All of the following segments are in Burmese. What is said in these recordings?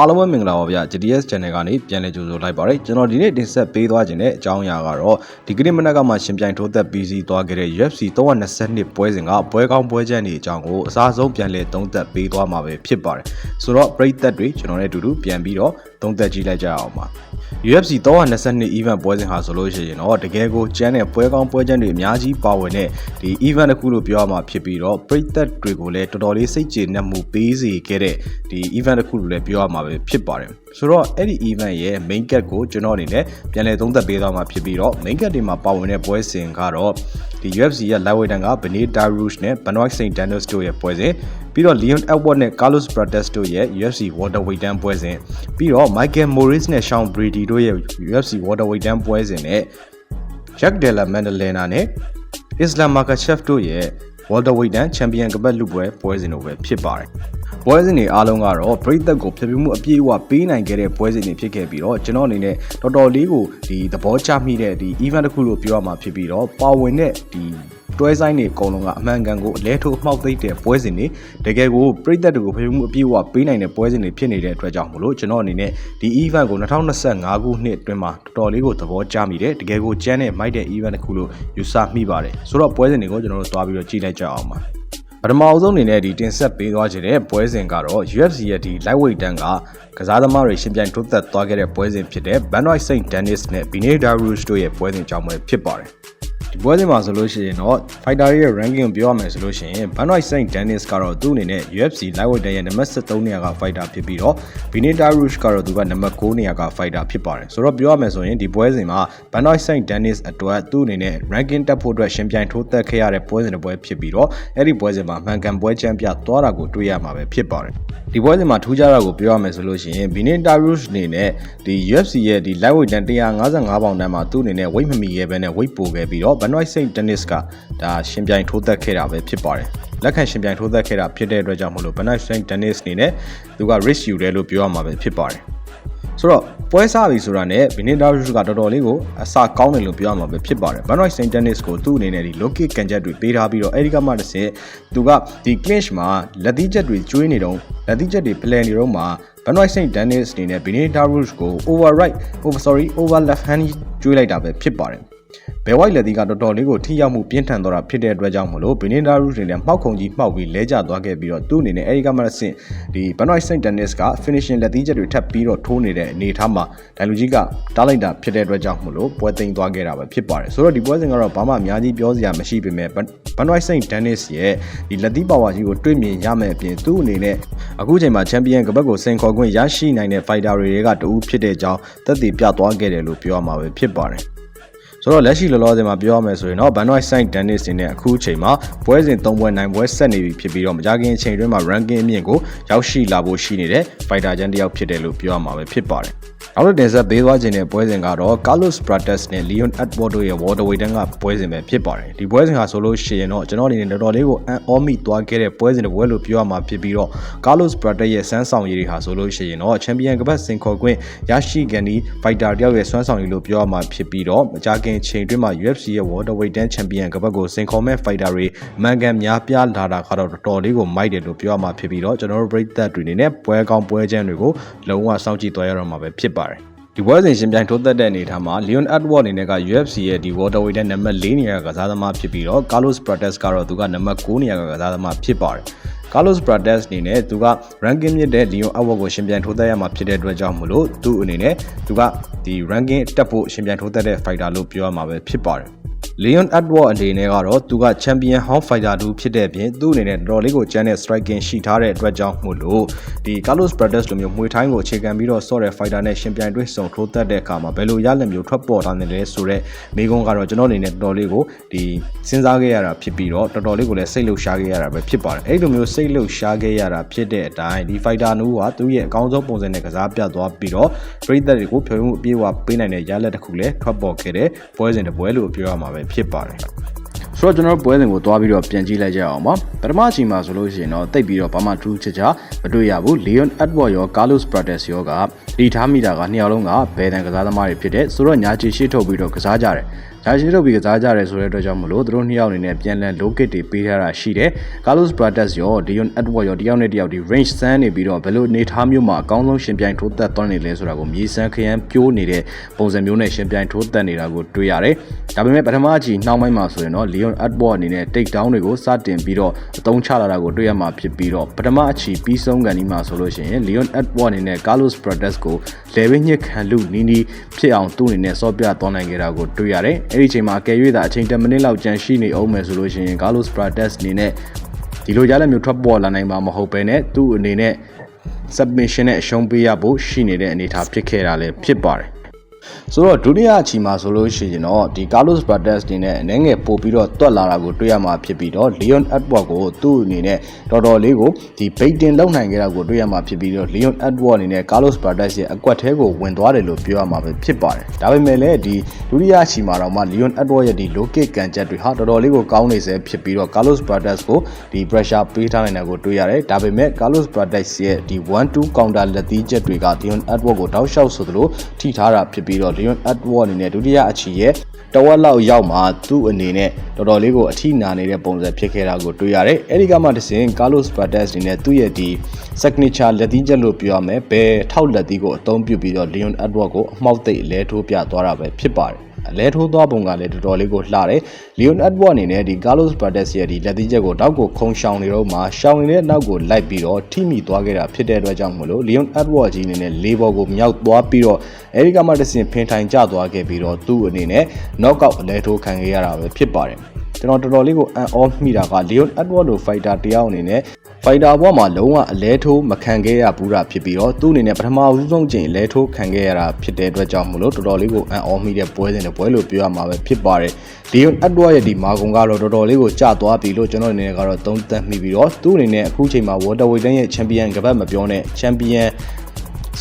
အားလုံးပဲမင်္ဂလာပါဗျာ GTS Channel ကနေပြန်လည်ကြိုဆိုလိုက်ပါရစေကျွန်တော်ဒီနေ့တင်ဆက်ပေးသွားခြင်းတဲ့အကြောင်းအရာကတော့ဒီကနေ့မနက်ကမှရှင်ပြိုင်ထိုးသက် PC သွားခဲ့တဲ့ UFC 322ပွဲစဉ်ကပွဲကောင်းပွဲချမ်းတွေအကြောင်းကိုအစားဆုံးပြန်လည်သုံးသပ်ပေးသွားမှာပဲဖြစ်ပါတယ်ဆိုတော့ပရိသတ်တွေကျွန်တော်နဲ့အတူတူပြန်ပြီးတော့သုံးသပ်ကြည့်လိုက်ကြအောင်ပါ UFC 322 event ပွဲစဉ်ဟာဆိုလို့ရှိရင်တော့တကယ်ကိုကျန်းတဲ့ပွဲကောင်းပွဲချမ်းတွေအများကြီးပါဝင်တဲ့ဒီ event တစ်ခုလို့ပြောရမှာဖြစ်ပြီးတော့ပရိသတ်တွေကိုလည်းတော်တော်လေးစိတ်ကျေနပ်မှုပေးစေခဲ့တဲ့ဒီ event တစ်ခုလို့လည်းပြောရမှာပဲဖြစ်ပါတယ်ဆိုတော့အဲ့ဒီ event ရဲ့ main card ကိုကျွန်တော်အနေနဲ့ပြန်လည်သုံးသပ်ပေးသွားမှာဖြစ်ပြီးတော့ main card တွေမှာပါဝင်တဲ့ပွဲစဉ်ကတော့ ဒီ UFC ရဲ့ lightweight တန်းက Benil Dariush နဲ့ Benoit Saint Denis တို့ရဲ့ပွဲစဉ်ပြီးတော့ Leon Edwards နဲ့ Carlos Prates တို့ရဲ့ UFC welterweight တန်းပွဲစဉ်ပြီးတော့ Michael Morris နဲ့ Sean Brady တို့ရဲ့ UFC welterweight တန်းပွဲစဉ်နဲ့ Jack Della Maddalena နဲ့ Islam Makhachev တို့ရဲ့ welterweight တန်း champion ကပတ်လူပွဲပွဲစဉ်တို့ပဲဖြစ်ပါတယ် ပွဲစဉ်တွေအားလုံးကတော့ပရိသတ်ကိုဖြည့်ပြမှုအပြည့်အဝပေးနိုင်ခဲ့တဲ့ပွဲစဉ်တွေဖြစ်ခဲ့ပြီးတော့ကျွန်တော်အနေနဲ့တော်တော်လေးကိုဒီသဘောကျမိတဲ့ဒီ event တစ်ခုလို့ပြောရမှာဖြစ်ပြီးတော့ပါဝင်တဲ့ဒီတွဲဆိုင်တွေအကုန်လုံးကအမှန်ကန်ကိုအလဲထိုးမှောက်သိမ့်တဲ့ပွဲစဉ်တွေတကယ်ကိုပြည်သက်တွေကိုဖေမှုအပြည့်အဝပေးနိုင်တဲ့ပွဲစဉ်တွေဖြစ်နေတဲ့အတွက်ကြောင့်မလို့ကျွန်တော်အနေနဲ့ဒီ event ကို2025ခုနှစ်အတွင်းမှာတော်တော်လေးကိုသဘောကျမိတယ်တကယ်ကိုကျန်းတဲ့မိုက်တဲ့ event တစ်ခုလို့ယူဆမိပါတယ်ဆိုတော့ပွဲစဉ်တွေကိုကျွန်တော်တို့သွားပြီးတော့ကြည့်လိုက်ကြအောင်ပါ ပထမအဆုံးအနေနဲ့ဒီတင်ဆက်ပေးသွားခြင်းတဲ့ပွဲစဉ်ကတော့ UFC ရဲ့ဒီ lightweight တန်းကကစားသမားတွေရှင်ပြိုင်ထိုးသက်သွားခဲ့တဲ့ပွဲစဉ်ဖြစ်တဲ့ Benoit Saint Denis နဲ့ Benil Dariush တို့ရဲ့ပွဲစဉ်ကြောင့်ပဲဖြစ်ပါတယ် ဒီပွဲစဉ်မှာဆိုလို့ရှိရင်တော့ fighter ရဲ့ ranking ကိုပြောရမယ်ဆိုလို့ရှိရင် Benoit Saint Denis ကတော့သူ့အနေနဲ့ UFC lightweight တန်းရဲ့နံပါတ်73နေရာက fighter ဖြစ်ပြီးတော့ Benil Dariush ကတော့သူကနံပါတ်9နေရာက fighter ဖြစ်ပါတယ်ဆိုတော့ပြောရမယ်ဆိုရင်ဒီပွဲစဉ်မှာ Benoit Saint Denis အတွက်သူ့အနေနဲ့ ranking တက်ဖို့အတွက်ရှင်ပြိုင်ထိုးသက်ခဲ့ရတဲ့ပွဲစဉ်တစ်ပွဲဖြစ်ပြီးတော့အဲ့ဒီပွဲစဉ်မှာမှန်ကန်ပွဲချမ်းပြသွားတာကိုတွေ့ရမှာပဲဖြစ်ပါတယ်ဒီပွဲစဉ်မှာထူးခြားတာကိုပြောရမယ်ဆိုလို့ရှိရင် Benil Dariush အနေနဲ့ဒီ UFC ရဲ့ဒီ lightweight တန်း155ပေါင်တန်းမှာသူ့အနေနဲ့ weight မမီခဲ့ဘဲနဲ့ weight ပိုခဲ့ပြီးတော့ Benoit Saint Denis ကဒါရှင်ပြိုင်ထိုးသက်ခဲ့တာပဲဖြစ်ပါတယ်လက်ခံရှင်ပြိုင်ထိုးသက်ခဲ့တာဖြစ်တဲ့အတွက်ကြောင့်မလို့ Benoit Saint Denis အနေနဲ့သူက risk ယူတယ်လို့ပြောရမှာပဲဖြစ်ပါတယ်ဆိုတော့ပွဲစားပြီဆိုတာနဲ့ Benil Dariush ကတော်တော်လေးကိုအစကောင်းတယ်လို့ပြောရမှာပဲဖြစ်ပါတယ် Benoit Saint Denis ကိုသူ့အနေနဲ့ဒီ low kick ကန်ချက်တွေပေးထားပြီးတော့အဲဒီကမှတစ်ဆင့်သူကဒီ clinch မှာလက်သီးချက်တွေကျွေးနေတော့လက်သီးချက်တွေ plan နေတော့မှာ Benoit Saint Denis အနေနဲ့ Benil Dariush ကို over right over sorry over left hand ကျွေးလိုက်တာပဲဖြစ်ပါတယ် ဘယ်ဝိုက်လက်သီးကတော်တော်လေးကိုထိရောက်မှုပြင်းထန်တော့တာဖြစ်တဲ့အတွက်ကြောင့်မလို့ဘီနင်ဒါရူတွေလည်းမှောက်ခုံကြီးမှောက်ပြီးလဲကျသွားခဲ့ပြီးတော့သူ့အနေနဲ့အဲဒီကမှဆင့်ဒီဘန်နိုက်စိန့်တန်နစ်က finishing လက်သီးချက်တွေထပ်ပြီးတော့ထိုးနေတဲ့အနေအထားမှာဒိုင်လူကြီးကတားလိုက်တာဖြစ်တဲ့အတွက်ကြောင့်မလို့ပွဲသိမ်းသွားခဲ့တာပဲဖြစ်ပါတယ်ဆိုတော့ဒီပွဲစဉ်ကတော့ဘာမှအများကြီးပြောစရာမရှိပေမဲ့ဘန်နိုက်စိန့်တန်နစ်ရဲ့ဒီလက်သီးပါဝါကြီးကိုတွေ့မြင်ရမယ့်အပြင်သူ့အနေနဲ့အခုချိန်မှာချန်ပီယံကပတ်ကိုစင်ခေါ်ခွင့်ရရှိနိုင်တဲ့ fighter တွေကတူဖြစ်တဲ့အကြောင်းသက်သေပြသွားခဲ့တယ်လို့ပြောရမှာပဲဖြစ်ပါတယ် ဆိုတော့လက်ရှိလောလောဆယ်မှာပြောရမယ်ဆိုရင်တော့ Banoy Saint Dennis တင်တဲ့အခုအချိန်မှာပွဲစဉ်၃ပွဲနိုင်ပွဲဆက်နေပြီဖြစ်ပြီးတော့မကြခင်အချိန်တွင်းမှာ ranking အမြင့်ကိုရောက်ရှိလာဖို့ရှိနေတဲ့ fighter ချန်တယောက်ဖြစ်တယ်လို့ပြောရမှာပဲဖြစ်ပါတယ်။နောက်တစ်တင်ဆက်ပေးသွားခြင်းတဲ့ပွဲစဉ်ကတော့ Carlos Prates နဲ့ Leon Edwards တို့ရဲ့ Waterweight တန်းကပွဲစဉ်ပဲဖြစ်ပါတယ်။ဒီပွဲစဉ်ဟာဆိုလို့ရှိရင်တော့ကျွန်တော်အနေနဲ့တော်တော်လေးကိုအန်အောမိသွားခဲ့တဲ့ပွဲစဉ်တစ်ပွဲလို့ပြောရမှာဖြစ်ပြီးတော့ Carlos Prates ရဲ့စမ်းဆောင်ရည်တွေဟာဆိုလို့ရှိရင်တော့ Champion ကပတ်စင်ခေါ်ခွင့်ရရှိကန်ဒီ fighter တယောက်ရဲ့စွမ်းဆောင်ရည်လို့ပြောရမှာဖြစ်ပြီးတော့မကြခင်ချိန်တွင်းမှာ UFC ရဲ့ Waterweight တန်း Champion ကပတ်ကိုစင်ခေါ်မဲ့ fighter တွေအမှန်ကန်များပြားလာတာကတော့တော်တော်လေးကိုမိုက်တယ်လို့ပြောရမှာဖြစ်ပြီးတော့ကျွန်တော်တို့ပြည်သက်တွေအနေနဲ့ပွဲကောင်းပွဲချမ်းတွေကိုလုံးဝစောင့်ကြည့်သွားရတော့မှာပဲဖြစ်ပါတယ်ဒီပွဲစဉ်ရှင်ပြိုင်ထိုးသက်တဲ့အနေထားမှာ Leon Edwards အနေနဲ့က UFC ရဲ့ဒီ welterweight တဲ့နံပါတ်၄နေရာကစားသမားဖြစ်ပြီးတော့ Carlos Prates ကတော့သူကနံပါတ်9နေရာကကစားသမားဖြစ်ပါတယ်။ Carlos Prates အနေနဲ့သူက ranking မြင့်တဲ့ Leon Edwards ကိုရှင်ပြိုင်ထိုးသက်ရမှာဖြစ်တဲ့အတွက်ကြောင့်မလို့သူ့အနေနဲ့သူကဒီ ranking တက်ဖို့ရှင်ပြိုင်ထိုးသက်တဲ့ fighter လို့ပြောရမှာပဲဖြစ်ပါတယ်။ Leon Edward အနေနဲ့ကတော့သူက Champion Hound Fighter တူဖြစ်တဲ့အပြင်သူ့အနေနဲ့တော်တော်လေးကိုကျန်းတဲ့ striking ရှိထားတဲ့အတွက်ကြောင့်မို့လို့ဒီ Carlos Prates လိုမျိုးမှွေထိုင်းကိုအခြေခံပြီးတော့ဆော့တဲ့ fighter နဲ့ရှင်ပြိုင်တွေ့ဆုံထိုးသက်တဲ့အခါမှာဘယ်လိုရလက်မျိုးထွက်ပေါ်လာနေလဲဆိုတော့မိကုန်းကတော့ကျွန်တော်အနေနဲ့တော်တော်လေးကိုဒီစဉ်းစားခဲ့ရတာဖြစ်ပြီးတော့တော်တော်လေးကိုလည်းစိတ်လှုပ်ရှားခဲ့ရတာပဲဖြစ်ပါတယ်အဲ့လိုမျိုးစိတ်လှုပ်ရှားခဲ့ရတာဖြစ်တဲ့အတိုင်းဒီ fighter နူးကသူ့ရဲ့အကောင်းဆုံးပုံစံနဲ့ကစားပြသွားပြီးတော့ပြည်သက်တွေကိုဖြေမှုအပြည့်အဝပေးနိုင်တဲ့ရလက်တစ်ခုလည်းထွက်ပေါ်ခဲ့တဲ့ပွဲစဉ်တစ်ပွဲလို့ပြောရမှာပဲဖြစ်ပါတယ်ဆိုတော့ကျွန်တော်ပွဲစဉ်ကိုတွားပြီးတော့ပြန်ကြည့်လိုက်ကြအောင်ပါပထမအချိန်မှာဆိုလို့ရှိရင်တော့တိတ်ပြီးတော့ဘာမှထူးခြားခြားမတွေ့ရဘူး Leon Edward ရော Carlos Prates ရောကလီထားမိတာကနှစ်ယောက်လုံးကဘယ်တန်ကစားသမားတွေဖြစ်တဲ့ဆိုတော့ညာချီရှိထုတ်ပြီးတော့ကစားကြတယ် ဂျာရှင်းထုတ်ပြီးကစားကြတယ်ဆိုတဲ့အတွက်ကြောင့်မလို့သူတို့နှစ်ယောက်အနေနဲ့ပြန်လည် low kick တွေပေးထားတာရှိတယ်။ Carlos Prates ရော Dion Edward ရောတယောက်နဲ့တယောက်ဒီ range စမ်းနေပြီးတော့ဘယ်လိုအနေထားမျိုးမှာအကောင်းဆုံးရှင်ပြိုင်ထိုးသက်သွားနေလဲဆိုတာကိုမြေစမ်းခရမ်းပြိုးနေတဲ့ပုံစံမျိုးနဲ့ရှင်ပြိုင်ထိုးသက်နေတာကိုတွေ့ရတယ်။ဒါပေမဲ့ပထမအကြီးနှောင်းပိုင်းမှာဆိုရင်တော့ Leon Edward အနေနဲ့ take down တွေကိုစတင်ပြီးတော့အသုံးချလာတာကိုတွေ့ရမှာဖြစ်ပြီးတော့ပထမအချီပြီးဆုံးကန်ဒီမှာဆိုလို့ရှိရင် Leon Edward အနေနဲ့ Carlos Prates ကို level ညစ်ခံလူနီးနီးဖြစ်အောင်သူ့အနေနဲ့စောပြသွားနိုင်ခဲ့တာကိုတွေ့ရတယ်။အဲ့ဒီအချိန်မှာအကယ်၍သာအချိန်10မိနစ်လောက်ကြန့်ရှိနေအောင်မယ်ဆိုလို့ရှိရင် Carlos Prates အနေနဲ့ဒီလိုရလက်မျိုးထွက်ပေါ်လာနိုင်မှာမဟုတ်ဘဲနဲ့သူ့အနေနဲ့ submission နဲ့အရှုံးပေးရဖို့ရှိနေတဲ့အနေအထားဖြစ်ခဲ့တာလည်းဖြစ်ပါတယ် ဆိုတော့ဒုတိယအချီမှာဆိုလို့ရှိရင်တော့ဒီ Carlos Prates နေနဲ့အနေငယ်ပို့ပြီးတော့တွက်လာတာကိုတွေ့ရမှာဖြစ်ပြီးတော့ Leon Edward ကိုသူ့အနေနဲ့တော်တော်လေးကိုဒီ baiting လုပ်နိုင်ခဲ့တာကိုတွေ့ရမှာဖြစ်ပြီးတော့ Leon Edward အနေနဲ့ Carlos Prates ရဲ့အကွက်ထဲကိုဝင်သွားတယ်လို့ပြောရမှာပဲဖြစ်ပါတယ်ဒါပေမဲ့လည်းဒီဒုတိယအချီမှာတော့မှ Leon Edward ရဲ့ဒီ low kick ကန်ချက်တွေဟာတော်တော်လေးကိုကောင်းနေစေဖြစ်ပြီးတော့ Carlos Prates ကိုဒီ pressure ပေးထားနိုင်တာကိုတွေ့ရတယ်ဒါပေမဲ့ Carlos Prates ရဲ့ဒီ1-2 counter လက်သီးချက်တွေက Leon Edward ကိုတောက်လျှောက်ဆိုသလိုထိထားတာဖြစ်ပြီးတော့ Leon Edward အနေနဲ့ဒုတိယအချီရဲ့တဝက်လောက်ရောက်မှသူ့အနေနဲ့တော်တော်လေးကိုအထိနာနေတဲ့ပုံစံဖြစ်ခဲ့တာကိုတွေ့ရတယ်။အဲဒီကမှတစ်စင် Carlos Prates အနေနဲ့သူ့ရဲ့ဒီ signature လက်သီးချက်လို့ပြောရမယ်။ဘယ်ထောက်လက်သီးကိုအသုံးပြုပြီးတော့ Leon Edward ကိုအမှောက်သိပ်လဲထိုးပြသွားတာပဲဖြစ်ပါတယ်။ အလဲထိုးသွားပုံကလည်းတော်တော်လေးကိုလှတယ်။ Leon Edward အနေနဲ့ဒီ Carlos Prates ရဲ့ဒီလက်သီးချက်ကိုတောက်ကိုခုံရှောင်နေတော့မှရှောင်နေတဲ့နောက်ကိုလိုက်ပြီးတော့ထိမိသွားခဲ့တာဖြစ်တဲ့အတွက်ကြောင့်မလို့ Leon Edward ကြီးအနေနဲ့လေးဘောကိုမြောက်သွားပြီးတော့အဲဒီကမှတစ်စင်ဖင်ထိုင်ကျသွားခဲ့ပြီးတော့သူ့အနေနဲ့ knockout အလဲထိုးခံခဲ့ရတာပဲဖြစ်ပါတယ်။ကျွန်တော်တော်တော်လေးကိုအံ့ဩမိတာက Leon Edward လို fighter တယောက်အနေနဲ့ fighter ဘဝမှာလုံးဝအလဲထိုးမခံခဲ့ရဘူးတာဖြစ်ပြီးတော့သူ့အနေနဲ့ပထမဦးဆုံးချိန်လဲထိုးခံခဲ့ရတာဖြစ်တဲ့အတွက်ကြောင့်မလို့တော်တော်လေးကိုအံ့ဩမိတဲ့ပွဲစဉ်တွေပွဲလို့ပြောရမှာပဲဖြစ်ပါတယ်။ Leon Edward ရဲ့ဒီမာကွန်ကတော့တော်တော်လေးကိုကျသွားပြီလို့ကျွန်တော်အနေနဲ့ကတော့သုံးသပ်မိပြီးတော့သူ့အနေနဲ့အခုချိန်မှာ welterweight တန်းရဲ့ champion ကပတ်မပြောနဲ့ champion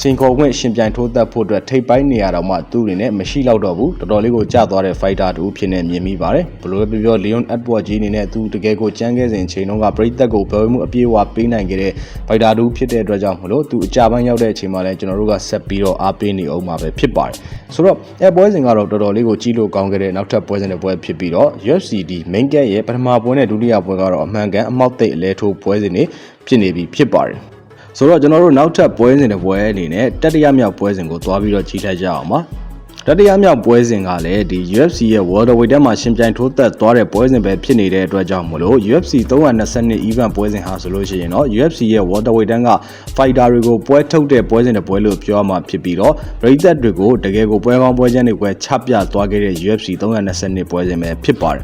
စင်ခေါ်ခွင့်ရှင်ပြိုင်ထိုးသက်ဖို့အတွက်ထိပ်ပိုင်းနေရာတော့မှသူ့အနေနဲ့မရှိတော့တော့ဘူးတော်တော်လေးကိုကျသွားတဲ့ fighter တူဖြစ်နေမြင်မိပါတယ်ဘလို့ပဲပြော Leon Edward ကြီးအနေနဲ့သူတကယ်ကိုကြမ်းခဲ့စဉ်ချိန်တုန်းကပရိသတ်ကိုပြောမှုအပြေးအဝပေးနိုင်ခဲ့တဲ့ fighter တူဖြစ်တဲ့အတွက်ကြောင့်မလို့သူအကြပိုင်းရောက်တဲ့အချိန်မှာလည်းကျွန်တော်တို့ကဆက်ပြီးတော့အားပေးနေအောင်မှာပဲဖြစ်ပါတယ်ဆိုတော့အဲပွဲစဉ်ကတော့တော်တော်လေးကိုကြီးလို့ကောင်းခဲ့တဲ့နောက်ထပ်ပွဲစဉ်တွေပွဲဖြစ်ပြီးတော့ UFC ဒီ main card ရဲ့ပထမပွဲနဲ့ဒုတိယပွဲကတော့အမှန်ကန်အမောက်သိပ်အလဲထိုးပွဲစဉ်တွေဖြစ်နေပြီဖြစ်ပါတယ် ဆိုတော့ကျွန်တော်တို့နောက်ထပ်ပွဲစဉ်တွေပွဲအနေနဲ့တတိယမြောက်ပွဲစဉ်ကိုသွားပြီးတော့ကြီးလိုက်ကြအောင်ပါတတိယမြောက်ပွဲစဉ်ကလည်းဒီ UFC ရဲ့ welterweight ထဲမှာရှင်ပြိုင်ထိုးသက်သွားတဲ့ပွဲစဉ်ပဲဖြစ်နေတဲ့အတွက်ကြောင့်မလို့ UFC 322 event ပွဲစဉ်ဟာဆိုလို့ရှိရင်တော့ UFC ရဲ့ welterweight တန်းက fighter တွေကိုပွဲထုတ်တဲ့ပွဲစဉ်တွေပွဲလို့ပြောရမှာဖြစ်ပြီးတော့ပရိသတ်တွေကိုတကယ်ကိုပွဲကောင်းပွဲချမ်းတွေပွဲချပြသွားခဲ့တဲ့ UFC 322ပွဲစဉ်ပဲဖြစ်ပါတယ်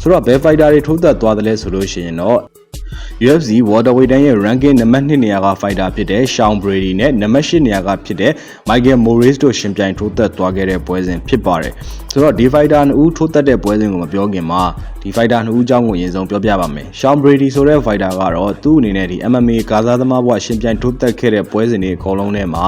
ဆိုတော့ဘယ် fighter တွေထိုးသက်သွားတယ်လဲဆိုလို့ရှိရင်တော့ UFC welterweight တန်းရဲ့ ranking နံပါတ်2နေရာက fighter ဖြစ်တဲ့ Sean Brady နဲ့နံပါတ်8နေရာကဖြစ်တဲ့ Michael Morris တို့ရှင်ပြိုင်ထိုးသက်သွားခဲ့တဲ့ပွဲစဉ်ဖြစ်ပါတယ်။ဆိုတော့ဒီ fighter နှစ်ဦးထိုးသက်တဲ့ပွဲစဉ်ကိုမပြောခင်မှာဒီ fighter နှစ်ဦးအကြောင်းကိုအရင်ဆုံးပြောပြပါမယ်။ Sean Brady ဆိုတဲ့ fighter ကတော့သူ့အနေနဲ့ဒီ MMA ကာစားသမားဘဝရှင်ပြိုင်ထိုးသက်ခဲ့တဲ့ပွဲစဉ်တွေအကုန်လုံးထဲမှာ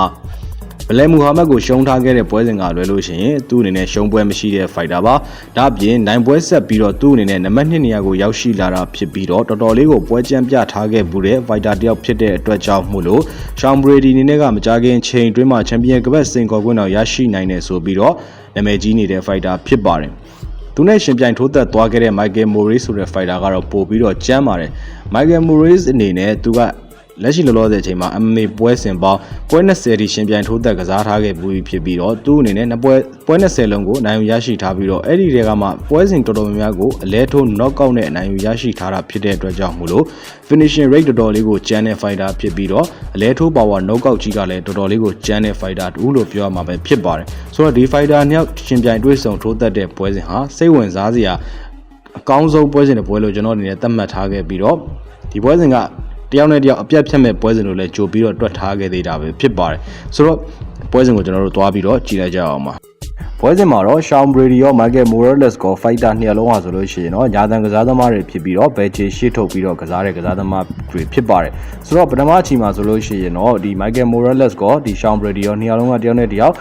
ဘလဲမူဟာမက်ကိုရှုံးထားခဲ့တဲ့ပွဲစဉ်ကလွယ်လို့ရှိရင်သူ့အနေနဲ့ရှုံးပွဲမရှိတဲ့ fighter ပါဒါ့အပြင်နိုင်ပွဲဆက်ပြီးတော့သူ့အနေနဲ့နံပါတ်2နေရာကိုရောက်ရှိလာတာဖြစ်ပြီးတော့တော်တော်လေးကိုပွဲကြမ်းပြထားခဲ့မှုတဲ့ fighter တယောက်ဖြစ်တဲ့အတွက်ကြောင့်မို့လို့ Sean Brady အနေနဲ့ကမကြခင်ချိန်အတွင်းမှာချန်ပီယံကပတ်စင်ကော်ကွင်းတော်ရရှိနိုင်တယ်ဆိုပြီးတော့နာမည်ကြီးနေတဲ့ fighter ဖြစ်ပါတယ်သူနဲ့ရှင်ပြိုင်ထိုးသက်သွားခဲ့တဲ့ Michael Morris ဆိုတဲ့ fighter ကတော့ပို့ပြီးတော့ကြမ်းပါတယ် Michael Morris အနေနဲ့သူက လက်ရှိလောလောဆယ်အချိန်မှာ MMA ပွဲစဉ်ပေါင်းပွဲ20တီရှင်ပြိုင်ထိုးသက်ကစားထားခဲ့ပြီးဖြစ်ပြီးတော့သူ့အနေနဲ့နှစ်ပွဲပွဲ20လုံးကိုအနိုင်ယူရရှိထားပြီးတော့အဲ့ဒီတွေကမှပွဲစဉ်တော်တော်များများကိုအလဲထိုး knockout နဲ့အနိုင်ယူရရှိထားတာဖြစ်တဲ့အတွက်ကြောင့်မို့လို့ finishing rate တော်တော်လေးကိုကျန်းတဲ့ fighter ဖြစ်ပြီးတော့အလဲထိုး power knockout ကြီးကလည်းတော်တော်လေးကိုကျန်းတဲ့ fighter တူလို့ပြောရမှာပဲဖြစ်ပါတယ်ဆိုတော့ဒီ fighter နှစ်ယောက်ရှင်ပြိုင်တွေ့ဆုံထိုးသက်တဲ့ပွဲစဉ်ဟာစိတ်ဝင်စားစရာအကောင်းဆုံးပွဲစဉ်တဲ့ပွဲလို့ကျွန်တော်အနေနဲ့သတ်မှတ်ထားခဲ့ပြီးတော့ဒီပွဲစဉ်က တယောက်နဲ့တယောက်အပြတ်ဖြတ်မဲ့ပွဲစဉ်လို့လည်းကြိုပြီးတော့တွက်ထားခဲ့သေးတာပဲဖြစ်ပါတယ်ဆိုတော့ပွဲစဉ်ကိုကျွန်တော်တို့သွားပြီးတော့ကြည့်လိုက်ကြအောင်ပါ ပွဲစဉ်မှာတော့ Sean Brady ရော Michael Morales ကို fighter နှစ်လုံးဟာဆိုလို့ရှိရင်တော့ညာတန်ကစားသမားတွေဖြစ်ပြီးတော့ဘယ်ချေရှေ့ထုတ်ပြီးတော့ကစားတဲ့ကစားသမားတွေဖြစ်ပါတယ်ဆိုတော့ပထမအချိန်မှာဆိုလို့ရှိရင်တော့ဒီ Michael Morales ကိုဒီ Sean Brady ရောနှစ်ယောက်လုံးကတယောက်နဲ့တယောက်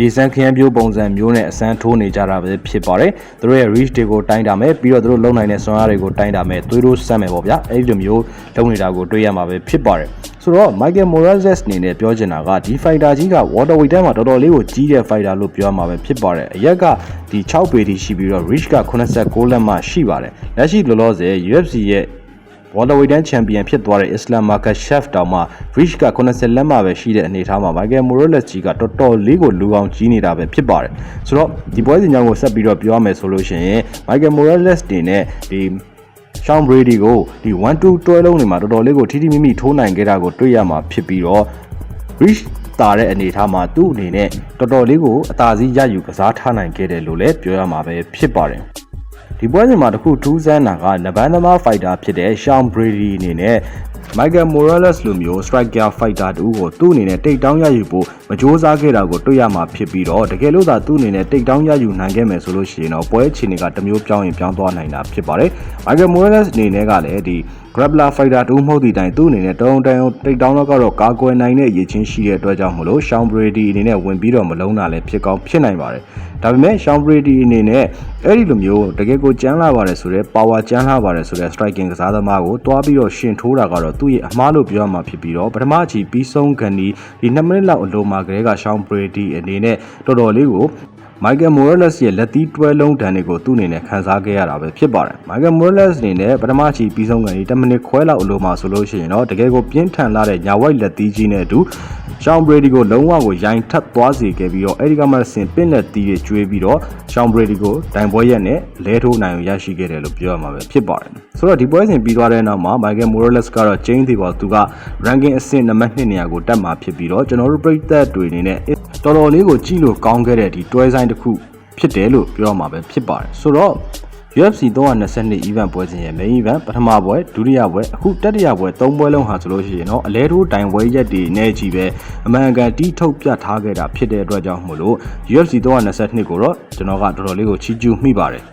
ရေစမ်းခရမ်းပြိုးပုံစံမျိုးနဲ့အစမ်းထိုးနေကြတာပဲဖြစ်ပါတယ်သူတို့ရဲ့ reach တွေကိုတိုင်းတာမယ်ပြီးတော့သူတို့လုံနိုင်တဲ့စွမ်းအားတွေကိုတိုင်းတာမယ်သွေးတို့စမ်းမယ်ပေါ့ဗျာအဲ့ဒီလိုမျိုးလုပ်နေတာကိုတွေ့ရမှာပဲဖြစ်ပါတယ် ဆိုတော့ Michael Morales အနေနဲ့ပြောချင်တာကဒီ fighter ကြီးက waterweight ထဲမှာတော်တော်လေးကိုကြီးတဲ့ fighter လို့ပြောမှာပဲဖြစ်ပါတယ်အရက်ကဒီ6ပေတီရှိပြီးတော့ reach က86လက်မှရှိပါတယ်လက်ရှိလောလောဆယ် UFC ရဲ့ Waterweight တန်းချန်ပီယံဖြစ်သွားတဲ့ Islam Makhachev တောင်မှ reach က80လက်မှပဲရှိတဲ့အနေအထားမှာ Michael Morales ကြီးကတော်တော်လေးကိုလူအောင်ကြီးနေတာပဲဖြစ်ပါတယ်ဆိုတော့ဒီပွဲစဉ်ကြောင့်ကိုဆက်ပြီးတော့ပြောရမယ်ဆိုလို့ရှိရင် Michael Morales တင်နဲ့ဒီ Sean Brady ကိုဒီ1-2တွဲလုံးတွေမှာတော်တော်လေးကိုထိထိမိမိထိုးနိုင်ခဲ့တာကိုတွေ့ရမှာဖြစ်ပြီးတော့ reach တာတဲ့အနေအထားမှာသူ့အနေနဲ့တော်တော်လေးကိုအသာစီးရယူကစားထားနိုင်ခဲ့တယ်လို့လည်းပြောရမှာပဲဖြစ်ပါတယ်ဒီပွဲစဉ်မှာတခုထူးဆန်းတာကနဘန်သမားဖိုက်တာဖြစ်တဲ့ Sean Brady အနေနဲ့ Michael Morales လိုမျိုး striker fighter တူကိုသူ့အနေနဲ့တိတ်တောင်းရယူဖို့မကြိုးစားခဲ့တာကိုတွေ့ရမှာဖြစ်ပြီးတော့တကယ်လို့သာသူ့အနေနဲ့တိတ်တောင်းရယူနိုင်ခဲ့မယ်ဆိုလို့ရှိရင်တော့ပွဲအခြေအနေကတစ်မျိုးပြောင်းရင်ပြောင်းသွားနိုင်တာဖြစ်ပါတယ်။ Michael Morales အနေနဲ့ကလည်းဒီ grappler fighter တူမဟုတ်သည့်တိုင်သူ့အနေနဲ့တုံးတန်တိတ်တောင်းတော့ကတော့ကာကွယ်နိုင်တဲ့ရည်ချင်းရှိတဲ့အတွက်ကြောင့်မလို့ Sean Brady အနေနဲ့ဝင်ပြီးတော့မလုံးတာလည်းဖြစ်ကောင်းဖြစ်နိုင်ပါတယ်။ ဒါပေမဲ့ Sean Brady အနေနဲ့အဲ့ဒီလိုမျိုးတကယ်ကိုကြမ်းလာပါတယ်ဆိုတော့ power ကြမ်းလာပါတယ်ဆိုတော့ striking ကစားသမားကိုတွားပြီးတော့ရှင်ထိုးတာကတော့သူ့ရဲ့အမားလို့ပြောရမှာဖြစ်ပြီးတော့ပထမအချီပြီးဆုံးကန်ဒီဒီ2မိနစ်လောက်အလိုမှာကလေးက Sean Brady အနေနဲ့တော်တော်လေးကို Michael Morales ရဲ့လက်သီးတွဲလုံးတန်တွေကိုသူ့အနေနဲ့ခန်းစားခဲ့ရတာပဲဖြစ်ပါတယ်။ Michael Morales အနေနဲ့ပထမချီပြီးဆုံးကနေ10မိနစ်ခွဲလောက်အလိုမှာဆိုလို့ရှိရင်တော့တကယ်ကိုပြင်းထန်လာတဲ့ညာဝိုက်လက်သီးကြီးနဲ့အတူ Sean Brady ကိုလုံးဝကိုရိုင်ထပ်သွားစေခဲ့ပြီးတော့အဲဒီကမှဆင်ပင့်လက်သီးတွေကျွေးပြီးတော့ Sean Brady ကိုတိုင်ပွဲရက်နဲ့လဲထိုးနိုင်ရရှိခဲ့တယ်လို့ပြောရမှာပဲဖြစ်ပါတယ်။ဆိုတော့ဒီပွဲစဉ်ပြီးသွားတဲ့နောက်မှာ Michael Morales ကတော့ chain သေးပါသူက ranking အဆင့်နံပါတ်2နေရာကိုတက်မှာဖြစ်ပြီးတော့ကျွန်တော်တို့ပြည်သက်တွေအနေနဲ့ တော်တော်လေးကိုကြည့်လို့ကောင်းခဲ့တဲ့ဒီတွဲဆိုင်တစ်ခုဖြစ်တယ်လို့ပြောမှာပဲဖြစ်ပါတယ်ဆိုတော့ UFC 322 event ပွဲစဉ်ရဲ့ main event ပထမပွဲဒုတိယပွဲအခုတတိယပွဲသုံးပွဲလုံးဟာဆိုလို့ရှိရင်တော့အလဲထိုးတိုင်ပွဲရက်တွေနဲ့ကြီးပဲအမှန်ကန်တီးထုတ်ပြထားခဲ့တာဖြစ်တဲ့အတွက်ကြောင့်မို့လို့ UFC 322ကိုတော့ကျွန်တော်ကတော်တော်လေးကိုချီးကျူးမိပါတယ်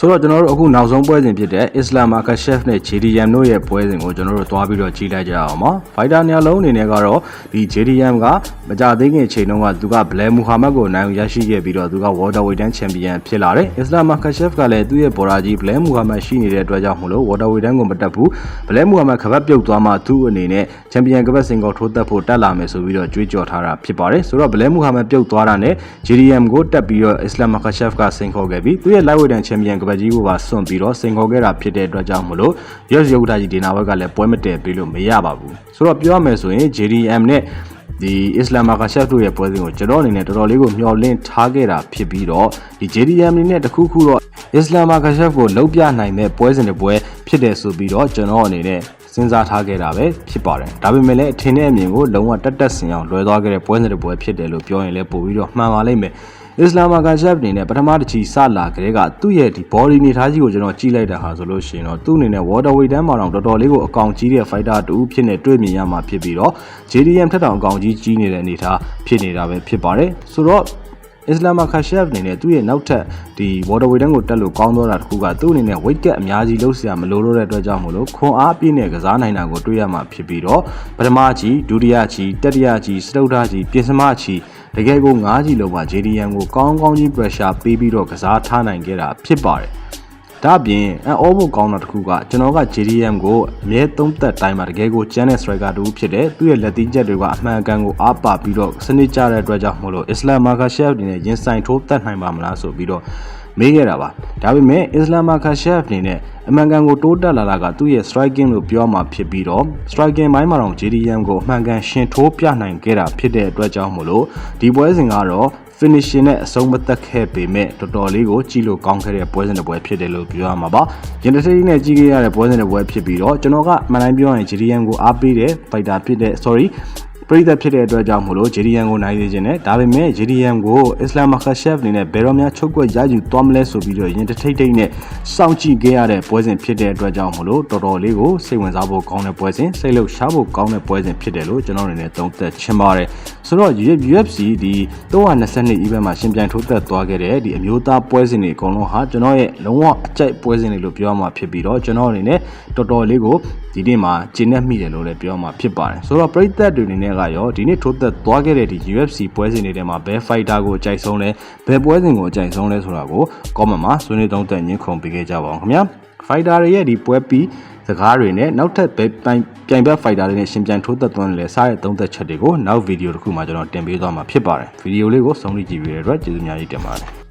ဆိုတော့ကျွန်တော်တို့အခုနောက်ဆုံးပွဲစဉ်ဖြစ်တဲ့ Islam Makhachev နဲ့ JDM တို့ရဲ့ပွဲစဉ်ကိုကျွန်တော်တို့သွားပြီးတော့ကြည့်လိုက်ကြအောင်ပါ။ Fighter နေရာလုံးအနေနဲ့ကတော့ဒီ JDM ကမကြသေးခင်ချိန်တုန်းကသူက Blair Muhammad ကိုနိုင်ရရှိခဲ့ပြီးတော့သူက Waterweight တန်း Champion ဖြစ်လာတယ်။ Islam Makhachev ကလည်းသူ့ရဲ့ဘော်ဒါကြီး Blair Muhammad ရှိနေတဲ့အတွက်ကြောင့်မလို့ Waterweight တန်းကိုမတက်ဘူး။ Blair Muhammad ခပတ်ပြုတ်သွားမှသူ့အနေနဲ့ Champion ကပတ်စင်ကိုထိုးတက်ဖို့တက်လာမယ်ဆိုပြီးတော့ကြွေးကြော်ထားတာဖြစ်ပါတယ်။ဆိုတော့ Blair Muhammad ပြုတ်သွားတာနဲ့ JDM ကိုတက်ပြီးတော့ Islam Makhachev ကစင်ခေါ်ခဲ့ပြီးသူ့ရဲ့ Lightweight တန်း Champion ကပတ်ကြီးကိုပါစွန့်ပြီးတော့စင်ခေါ်ခဲ့တာဖြစ်တဲ့အတွက်ကြောင့်မလို့ US ရုပ်ဒါကြီးဒေနာဘက်ကလည်းပွဲမတည့်ပေးလို့မရပါဘူးဆိုတော့ပြောရမယ်ဆိုရင် JDM နဲ့ဒီအစ္စလာမ်မာကရှက်တို့ရဲ့ပွဲစဉ်ကိုကျွန်တော်အနေနဲ့တော်တော်လေးကိုမျှော်လင့်ထားခဲ့တာဖြစ်ပြီးတော့ဒီ JDM အနေနဲ့တခုခုတော့အစ္စလာမ်မာကရှက်ကိုလုံးပြနိုင်မဲ့ပွဲစဉ်တွေပွဲဖြစ်တယ်ဆိုပြီးတော့ကျွန်တော်အနေနဲ့စဉ်းစားထားခဲ့တာပဲဖြစ်ပါတယ်ဒါပေမဲ့လည်းအထင်နဲ့အမြင်ကိုလုံးဝတက်တက်ဆင်အောင်လွှဲသွားခဲ့တဲ့ပွဲစဉ်တွေပွဲဖြစ်တယ်လို့ပြောရင်လည်းပို့ပြီးတော့မှန်ပါလိမ့်မယ် အစ္စလာမ်မာကန်ရှက်အနေနဲ့ပထမတစ်ချီစလာကြတဲ့ကသူ့ရဲ့ဒီ body နေထားကြီးကိုကျွန်တော်ကြည့်လိုက်တာဟာဆိုလို့ရှိရင်တော့သူ့အနေနဲ့ waterweight တန်းမှာတော့တော်တော်လေးကိုအကောင်ကြီးတဲ့ fighter တူဖြစ်နေတွေ့မြင်ရမှာဖြစ်ပြီးတော့ JDM ထက်တောင်အကောင်ကြီးကြီးနေတဲ့အနေထားဖြစ်နေတာပဲဖြစ်ပါတယ်ဆိုတော့အစ္စလာမ်ခါရှက်အနေနဲ့သူ့ရဲ့နောက်ထပ်ဒီ waterweight တန်းကိုတက်လို့ကောင်းတော့တာတခုကသူ့အနေနဲ့ weight cut အများကြီးလုပ်စရာမလိုတော့တဲ့အတွက်ကြောင့်မို့လို့ခွန်အားပြည့်နဲ့ကစားနိုင်တာကိုတွေ့ရမှာဖြစ်ပြီးတော့ပထမကြီးဒုတိယကြီးတတိယကြီးစတုတ္ထကြီးပြင်စမကြီး တကယ်ကို9ကြီးလုံးမှာ JDM ကိုကောင်းကောင်းကြီး pressure ပေးပြီးတော့ကစားထားနိုင်ခဲ့တာဖြစ်ပါတယ်။ဒါ့အပြင်အအောဖို့ကောင်းတာတစ်ခုကကျွန်တော်က JDM ကိုအမြဲသုံးသက်တိုင်းမှာတကယ်ကိုကျန်းတဲ့ striker တူဖြစ်တယ်။သူ့ရဲ့လက်သီးချက်တွေကအမှန်ကန်ကိုအားပါပြီးတော့စနစ်ကျတဲ့အတွက်ကြောင့်မို့လို့ Islam Makhachev တွေနဲ့ရင်ဆိုင်ထိုးတက်နိုင်ပါမလားဆိုပြီးတော့ မေးခဲ့တာပါဒါပေမဲ့ Islam Makhachev အနေနဲ့အမှန်ကန်ကိုတိုးတက်လာတာကသူ့ရဲ့ striking လို့ပြောမှာဖြစ်ပြီးတော့ striking ဘိုင်းမှာတော့ JDM ကိုအမှန်ကန်ရှင်ထိုးပြနိုင်ခဲ့တာဖြစ်တဲ့အတွက်ကြောင့်မို့လို့ဒီပွဲစဉ်ကတော့ finishing နဲ့အဆုံးမသက်ခဲ့ပေမဲ့တော်တော်လေးကိုကြည့်လို့ကောင်းခဲ့တဲ့ပွဲစဉ်တစ်ပွဲဖြစ်တယ်လို့ပြောရမှာပါ။ရင်တထိနဲ့ကြည့်ခဲ့ရတဲ့ပွဲစဉ်တစ်ပွဲဖြစ်ပြီးတော့ကျွန်တော်ကမှန်တိုင်းပြောရင် JDM ကိုအားပေးတဲ့ fighter ဖြစ်တဲ့ sorry ပရိသတ်ဖြစ်တဲ့အတွက်ကြောင့်မို့လို့ JDM ကိုနိုင်နေခြင်းနဲ့ဒါပေမဲ့ JDM ကို Islam Makhachev အနေနဲ့ဘယ်တော့မှချုပ်ကွက်ရယူသွားမလဲဆိုပြီးတော့ရင်တထိတ်ထိတ်နဲ့စောင့်ကြည့်ခဲ့ရတဲ့ပွဲစဉ်ဖြစ်တဲ့အတွက်ကြောင့်မို့လို့တော်တော်လေးကိုစိတ်ဝင်စားဖို့ကောင်းတဲ့ပွဲစဉ်စိတ်လှုပ်ရှားဖို့ကောင်းတဲ့ပွဲစဉ်ဖြစ်တယ်လို့ကျွန်တော်အနေနဲ့သုံးသပ်ချင်ပါတယ်ဆိုတော့ UFC ဒီ322 event မှာရှင်ပြိုင်ထိုးသက်သွားခဲ့တဲ့ဒီအမျိုးသားပွဲစဉ်တွေအကုန်လုံးဟာကျွန်တော်ရဲ့လုံးဝအကြိုက်ပွဲစဉ်တွေလို့ပြောရမှာဖြစ်ပြီးတော့ကျွန်တော်အနေနဲ့တော်တော်လေးကို ဒီနေ့မှာကျင်းနေမိတယ်လို့လည်းပြောမှာဖြစ်ပါတယ်ဆိုတော့ပရိသတ်တွေအနေနဲ့ကရောဒီနေ့ထိုးသက်သွားခဲ့တဲ့ဒီ UFC ပွဲစဉ်တွေထဲမှာဘယ် fighter ကိုကြိုက်ဆုံးလဲဘယ်ပွဲစဉ်ကိုကြိုက်ဆုံးလဲဆိုတာကို comment မှာဆွေးနွေးသုံးသပ်ညှင်းခုန်ပေးခဲ့ကြပါအောင်ခင်ဗျာ fighter တွေရဲ့ဒီပွဲပြီးစကားတွေနဲ့နောက်ထပ်ပဲပြိုင်ပြိုင်ဘက်ဖိုက်တာတွေနဲ့ရှင်ပြိုင်ထိုးသက်သွင်းလဲစားတဲ့သုံးသက်ချက်တွေကိုနောက်ဗီဒီယိုတစ်ခုမှာကျွန်တော်တင်ပေးသွားမှာဖြစ်ပါတယ်ဗီဒီယိုလေးကိုဆုံးဖြတ်ကြည့်ပြီးတဲ့အတွက်ကျေးဇူးများကြီးတင်ပါတယ်